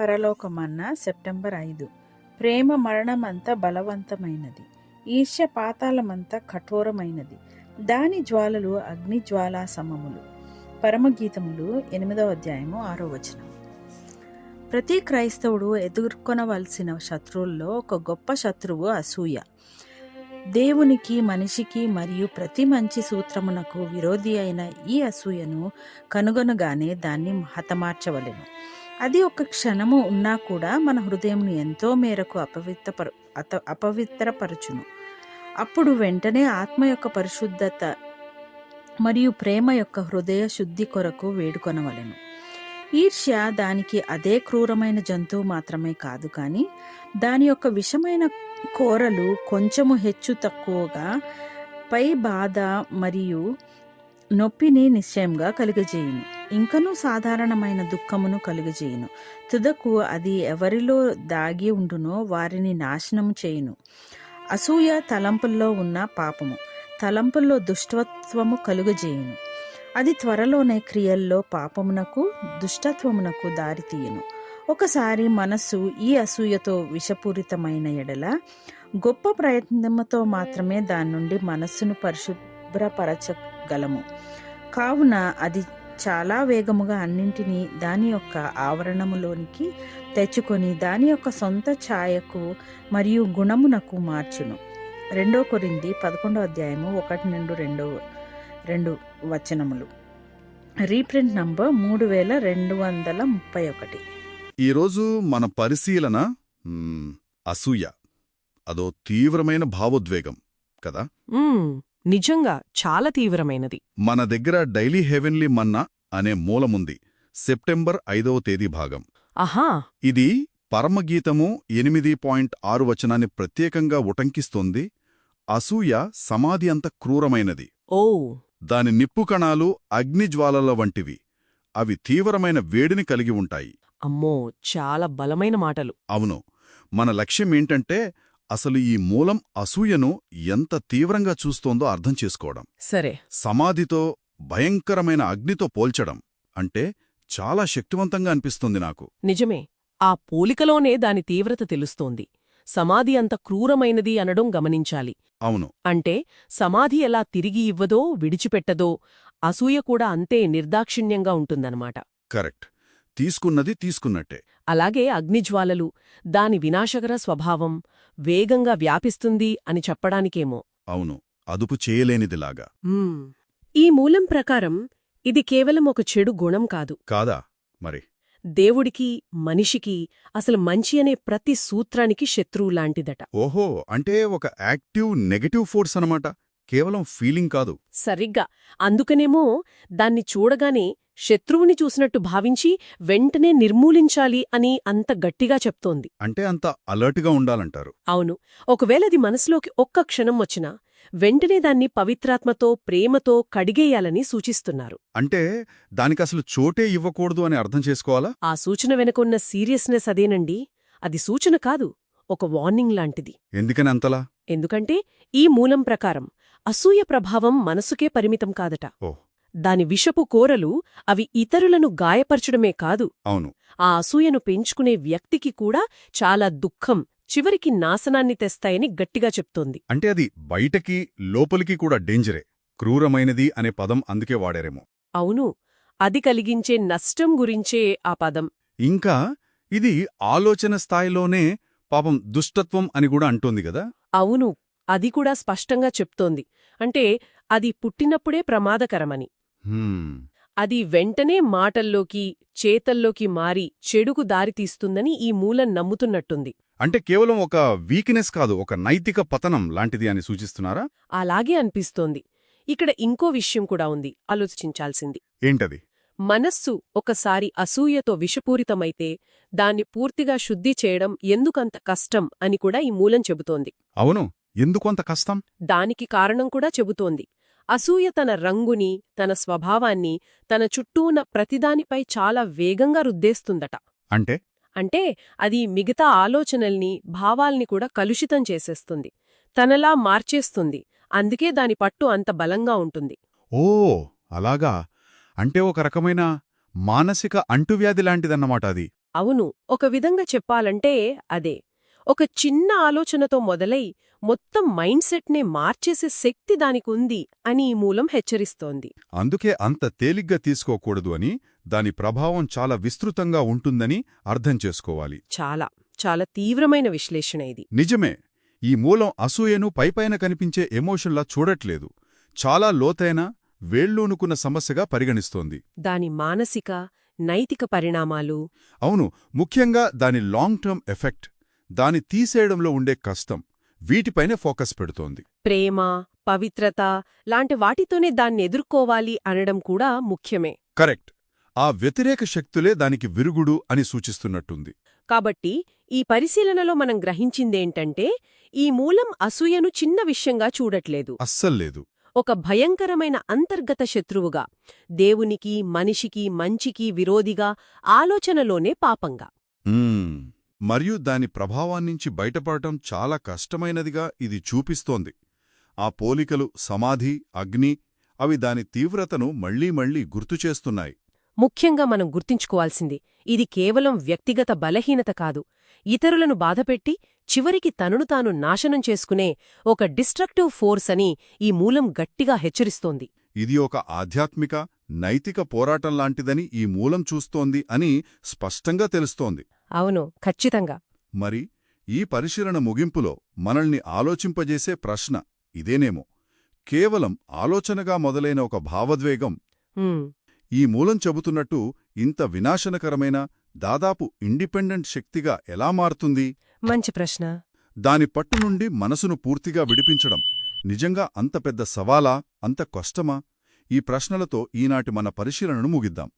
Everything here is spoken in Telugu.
పరలోకమన్న సెప్టెంబర్ ఐదు. ప్రేమ మరణమంత బలవంతమైనది. ఈర్ష్య పాతాళమంత కఠోరమైనది. దాని జ్వాలలు అగ్ని జ్వాలా సమములు పరమగీతములు ఎనిమిదవ అధ్యాయము ఆరో వచనం. ప్రతి క్రైస్తవుడు ఎదుర్కొనవలసిన శత్రువుల్లో ఒక గొప్ప శత్రువు అసూయ. దేవునికి మనిషికి మరియు ప్రతి మంచి సూత్రమునకు విరోధి అయిన ఈ అసూయను కనుగొనగానే దాన్ని హతమార్చవలెను. అది ఒక క్షణము ఉన్నా కూడా మన హృదయంను ఎంతో మేరకు అపవిత్రపరు అత అపవిత్రపరచును. అప్పుడు వెంటనే ఆత్మ యొక్క పరిశుద్ధత మరియు ప్రేమ యొక్క హృదయ శుద్ధి కొరకు వేడుకొనవలెను. ఈర్ష్య దానికి అదే క్రూరమైన జంతువు మాత్రమే కాదు కానీ దాని యొక్క విషమైన కోరలు కొంచెము హెచ్చు తక్కువగా పై బాధ మరియు నొప్పిని నిశ్చయంగా కలుగజేయును. ఇంకనూ సాధారణమైన దుఃఖమును కలుగజేయును. తుదకు అది ఎవరిలో దాగి ఉండునో వారిని నాశనము చేయును. అసూయ తలంపుల్లో ఉన్న పాపము తలంపుల్లో దుష్టత్వము కలుగజేయును. అది త్వరలోనే క్రియల్లో పాపమునకు దుష్టత్వమునకు దారితీయను. ఒకసారి మనస్సు ఈ అసూయతో విషపూరితమైన ఎడల గొప్ప ప్రయత్నముతో మాత్రమే దాని నుండి మనస్సును పరిశుభ్రపరచ పరిశుభ్రపరచగలము కావున అది చాలా వేగముగా అన్నింటినీ దాని యొక్క ఆవరణములోనికి తెచ్చుకొని దాని యొక్క సొంత ఛాయకు మరియు గుణమునకు మార్చును. రెండో కొరింది పదకొండో అధ్యాయము ఒకటి నుండి రెండో రెండు వచనములు. రీప్రింట్ నంబర్ మూడు వేల రెండు వందల ముప్పై ఒకటి. ఈరోజు మన పరిశీలన అసూయ. అదో తీవ్రమైన భావోద్వేగం కదా? నిజంగా చాలా తీవ్రమైనది. మన దగ్గర డైలీ హెవెన్లీ మన్నా అనే మూలముంది. సెప్టెంబర్ ఐదవ తేదీ భాగం. ఆహా! ఇది పరమగీతము ఎనిమిది పాయింట్ ఆరు వచనాన్ని ప్రత్యేకంగా ఉటంకిస్తోంది. అసూయ సమాధి అంత క్రూరమైనది. ఓ! దాని నిప్పు కణాలు అగ్నిజ్వాలల వంటివి. అవి తీవ్రమైన వేడిని కలిగి ఉంటాయి. అమ్మో! చాలా బలమైన మాటలు. అవును. మన లక్ష్యమేంటంటే అసలు ఈ మూలం అసూయను ఎంత తీవ్రంగా చూస్తోందో అర్థం చేసుకోవడం. సరే. సమాధితో భయంకరమైన అగ్నితో పోల్చడం అంటే చాలా శక్తివంతంగా అనిపిస్తుంది నాకు. నిజమే. ఆ పోలికలోనే దాని తీవ్రత తెలుస్తోంది. సమాధి అంత క్రూరమైనది అనడం గమనించాలి. అవును. అంటే సమాధి ఎలా తిరిగి ఇవ్వదో విడిచిపెట్టదో అసూయ కూడా అంతే నిర్దాక్షిణ్యంగా ఉంటుందన్నమాట. కరెక్ట్. తీసుకున్నది తీసుకున్నట్టే. అలాగే అగ్నిజ్వాలలు దాని వినాశకర స్వభావం వేగంగా వ్యాపిస్తుంది అని చెప్పడానికేమో. అవును అదుపు చేయలేనిదిలాగా. ఈ మూలం ప్రకారం ఇది కేవలం ఒక చెడు గుణం కాదు. కాదా మరి? దేవుడికి మనిషికి అసలు మంచి అనే ప్రతి సూత్రానికి శత్రువులాంటిదట ఓహో అంటే ఒక యాక్టివ్ నెగటివ్ ఫోర్స్ అనమాట. కేవలం ఫీలింగ్ కాదు. సరిగ్గా అందుకనేమో దాన్ని చూడగానే శత్రువుని చూసినట్టు భావించి వెంటనే నిర్మూలించాలి అని అంత గట్టిగా చెప్తోంది. అంటే అంత అలర్ట్గా ఉండాలంటారు. అవును. ఒకవేళది మనసులోకి ఒక్క క్షణం వచ్చినా వెంటనే దాన్ని పవిత్రాత్మతో ప్రేమతో కడిగేయాలని సూచిస్తున్నారు. అంటే దానికసలు చోటే ఇవ్వకూడదు అని అర్థం చేసుకోవాలా? ఆ సూచన వెనుకున్న సీరియస్నెస్ అదేనండి. అది సూచన కాదు ఒక వార్నింగ్ లాంటిది. ఎందుకని అంతలా? ఎందుకంటే ఈ మూలం ప్రకారం అసూయ ప్రభావం మనసుకే పరిమితం కాదట. ఓ. దాని విషపు కోరలు అవి ఇతరులను గాయపరచడమే కాదు. అవును. ఆ అసూయను పెంచుకునే వ్యక్తికి కూడా చాలా దుఃఖం చివరికి నాశనాన్ని తెస్తాయని గట్టిగా చెప్తోంది. అంటే అది బయటకి లోపలికి కూడా డేంజరే. క్రూరమైనది అనే పదం అందుకే వాడారేమో. అవును. అది కలిగించే నష్టం గురించే ఆ పదం. ఇంకా ఇది ఆలోచన స్థాయిలోనే పాపం దుష్టత్వం అని కూడా అంటోంది కదా? అవును. అది కూడా స్పష్టంగా చెప్తోంది. అంటే అది పుట్టినప్పుడే ప్రమాదకరమని. అది వెంటనే మాటల్లోకి చేతల్లోకి మారి చెడుకు దారితీస్తుందని ఈ మూలం నమ్ముతున్నట్టుంది. అంటే కేవలం ఒక వీక్నెస్ కాదు ఒక నైతిక పతనం లాంటిది అని సూచిస్తున్నారా? అలాగే అనిపిస్తోంది. ఇక్కడ ఇంకో విషయం కూడా ఉంది ఆలోచించాల్సింది. ఏంటది? మనస్సు ఒకసారి అసూయతో విషపూరితమైతే దాన్ని పూర్తిగా శుద్ధి చేయడం ఎందుకంత కష్టం అని కూడా ఈ మూలం చెబుతోంది. అవును ఎందుకంత కష్టం? దానికి కారణం కూడా చెబుతోంది. అసూయ తన రంగుని తన స్వభావాన్ని తన చుట్టూ ఉన్న ప్రతిదానిపై చాలా వేగంగా రుద్దేస్తుందట. అంటే? అంటే అది మిగతా ఆలోచనల్ని భావాల్ని కూడా కలుషితం చేసేస్తుంది. తనలా మార్చేస్తుంది. అందుకే దాని పట్టు అంత బలంగా ఉంటుంది. ఓ అలాగా. అంటే ఒక రకమైన మానసిక అంటువ్యాధి లాంటిదన్నమాట అది. అవును. ఒక విధంగా చెప్పాలంటే అదే. ఒక చిన్న ఆలోచనతో మొదలై మొత్తం మైండ్ సెట్నే మార్చేసే శక్తి దానికుంది అని ఈ మూలం హెచ్చరిస్తోంది. అందుకే అంత తేలిగ్గా తీసుకోకూడదు అని దాని ప్రభావం చాలా విస్తృతంగా ఉంటుందని అర్థం చేసుకోవాలి. చాలా చాలా తీవ్రమైన విశ్లేషణ ఇది. నిజమే ఈ మూలం అసూయను పైపైన కనిపించే ఎమోషన్లా చూడట్లేదు. చాలా లోతైన వేళ్ళూనుకున్న సమస్యగా పరిగణిస్తోంది. దాని మానసిక నైతిక పరిణామాలు అవును ముఖ్యంగా దాని లాంగ్ టర్మ్ ఎఫెక్ట్. దాని తీసేయడంలో ఉండే కష్టం వీటిపైనే ఫోకస్ పెడుతోంది. ప్రేమ పవిత్రత లాంటి వాటితోనే దాన్ని ఎదుర్కోవాలి అనడం కూడా ముఖ్యమే. కరెక్ట్. ఆ వ్యతిరేక శక్తులే దానికి విరుగుడు అని సూచిస్తున్నట్టుంది. కాబట్టి ఈ పరిశీలనలో మనం గ్రహించిందేంటంటే ఈ మూలం అసూయను చిన్న విషయంగా చూడట్లేదు. అస్సల్లేదు ఒక భయంకరమైన అంతర్గత శత్రువుగా దేవునికి మనిషికి మంచికి విరోధిగా ఆలోచనలోనే పాపంగా. మరియు దాని ప్రభావాన్నించి బయటపడటం చాలా కష్టమైనదిగా ఇది చూపిస్తోంది. ఆ పోలికలు సమాధి అగ్ని అవి దాని తీవ్రతను మళ్ళీ మళ్ళీ గుర్తుచేస్తున్నాయి ముఖ్యంగా మనం గుర్తుంచుకోవాల్సింది ఇది కేవలం వ్యక్తిగత బలహీనత కాదు. ఇతరులను బాధపెట్టి చివరికి తనను తాను నాశనం చేసుకునే ఒక డిస్ట్రక్టివ్ ఫోర్స్ అని ఈ మూలం గట్టిగా హెచ్చరిస్తోంది. ఇది ఒక ఆధ్యాత్మిక నైతిక పోరాటం లాంటిదని ఈ మూలం చూస్తోంది అని స్పష్టంగా తెలుస్తోంది. అవును ఖచ్చితంగా. మరి ఈ పరిశీలన ముగింపులో మనల్ని ఆలోచింపజేసే ప్రశ్న ఇదేనేమో. కేవలం ఆలోచనగా మొదలైన ఒక భావోద్వేగం. ఈ మూలం చెబుతున్నట్టు ఇంత వినాశనకరమైన దాదాపు ఇండిపెండెంట్ శక్తిగా ఎలా మారుతుంది? మంచి ప్రశ్న. దాని పట్టు నుండి మనసును పూర్తిగా విడిపించడం నిజంగా అంత పెద్ద సవాలా? అంత కష్టమా? ఈ ప్రశ్నలతో ఈనాటి మన పరిశీలనను ముగిద్దాం.